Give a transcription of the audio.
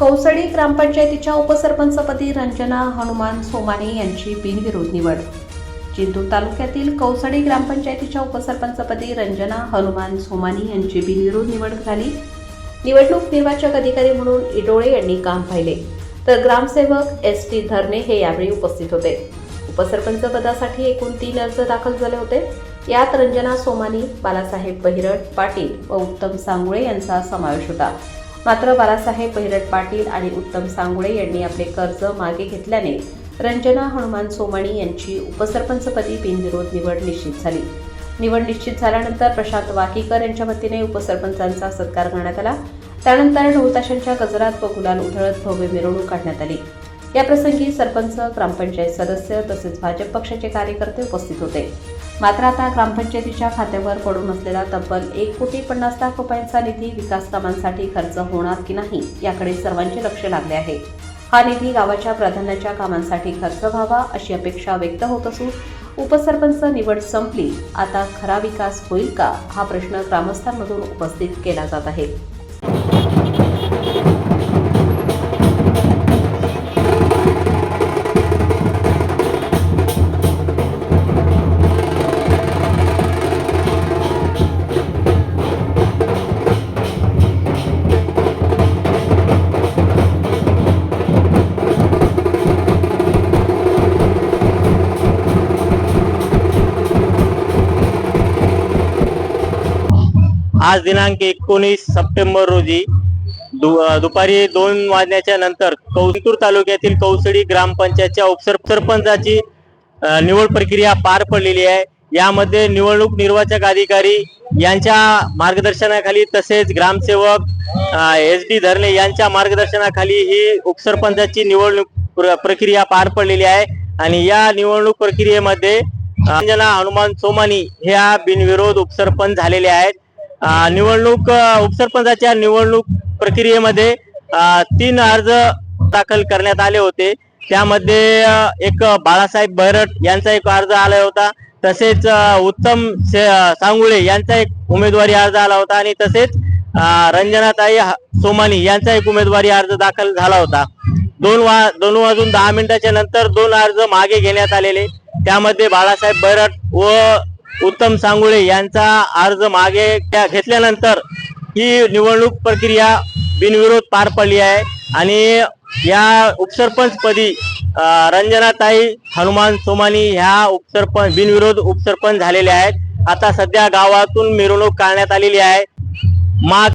कौसडी ग्रामपंचायतीच्या उपसरपंचपदी रंजना हनुमान सोमाने यांची बिनविरोध निवड. जिंतूर तालुक्यातील कौसडी ग्रामपंचायतीच्या उपसरपंचपदी रंजना हनुमान सोमानी यांची बिनविरोध निवड झाली. निवडणूक निर्वाचक अधिकारी म्हणून इडोळे यांनी काम पाहिले. तर ग्रामसेवक एस टी धरणे हे यावेळी उपस्थित होते. उपसरपंच पदासाठी एकूण तीन अर्ज दाखल झाले होते. यात रंजना सोमानी बालासाहेब बहिरट पाटील व उत्तम सांगुळे यांचा समावेश होता. मात्र बालासाहेब भैरट पाटील आणि उत्तम सांगुळे यांनी आपले कर्ज मागे घेतल्याने रंजना हनुमान सोमाणी यांची उपसरपंचपदी बिनविरोध निवड निश्चित झाली. निवड निश्चित झाल्यानंतर प्रशांत वाकीकर यांच्या वतीने उपसरपंचांचा सत्कार करण्यात आला. त्यानंतर ढोलताशांच्या गजरात व गुलाल उधळत भव्य मिरवणूक काढण्यात आली. याप्रसंगी सरपंच ग्रामपंचायत सदस्य तसेच भाजप पक्षाचे कार्यकर्ते उपस्थित होते. मात्र आता ग्रामपंचायतीच्या खात्यावर पडून असलेला तब्बल एक कोटी पन्नास लाख रुपयांचा निधी विकास कामांसाठी खर्च होणार की नाही याकडे सर्वांचे लक्ष लागले आहे. हा निधी गावाच्या प्राधान्याच्या कामांसाठी खर्च व्हावा अशी अपेक्षा व्यक्त होत असून उपसरपंच निवड संपली आता खरा विकास होईल का हा प्रश्न ग्रामस्थांमधून उपस्थित केला जात आहे. आज दिनांक एकोणीस सप्टेंबर रोजी दु- दुपारी दोन वाजण्याच्या नंतर कौतूर तालुक्यातील कौसडी ग्रामपंचायतच्या उपसरपंचाची निवड प्रक्रिया पार पडलेली आहे. यामध्ये निवडणूक निर्वाचक अधिकारी यांच्या मार्गदर्शनाखाली तसेच ग्रामसेवक एस डी धरणे यांच्या मार्गदर्शनाखाली ही उपसरपंचाची निवडणूक प्र- प्रक्रिया पार पडलेली आहे. आणि या निवडणूक प्रक्रियेमध्ये अंजना हनुमान सोमानी ह्या बिनविरोध उपसरपंच झालेले आहेत. निवडणूक उपसरपंचाच्या निवडणूक प्रक्रियेमध्ये तीन अर्ज दाखल करण्यात आले होते. त्यामध्ये एक बाळासाहेब बैरट यांचा एक अर्ज आला होता. तसेच उत्तम सांगुळे यांचा एक उमेदवारी अर्ज आला होता. आणि तसेच रंजनाताई सोमानी यांचा एक उमेदवारी अर्ज दाखल झाला होता. दोन वा दोन वाजून दहा मिनिटाच्या नंतर दोन अर्ज मागे घेण्यात आलेले. त्यामध्ये बाळासाहेब बैरट व उत्तम सांगुळे यांचा अर्ज मागे त्या- घेतल्यानंतर ही निवडणूक प्रक्रिया बिनविरोध पार पडली आहे. आणि या उपसरपंचपदी रंजनाताई हनुमान सोमानी ह्या उपसरपंच बिनविरोध उपसरपंच झालेल्या आहेत. आता सध्या गावातून मिरवणूक काढण्यात आलेली आहे. माग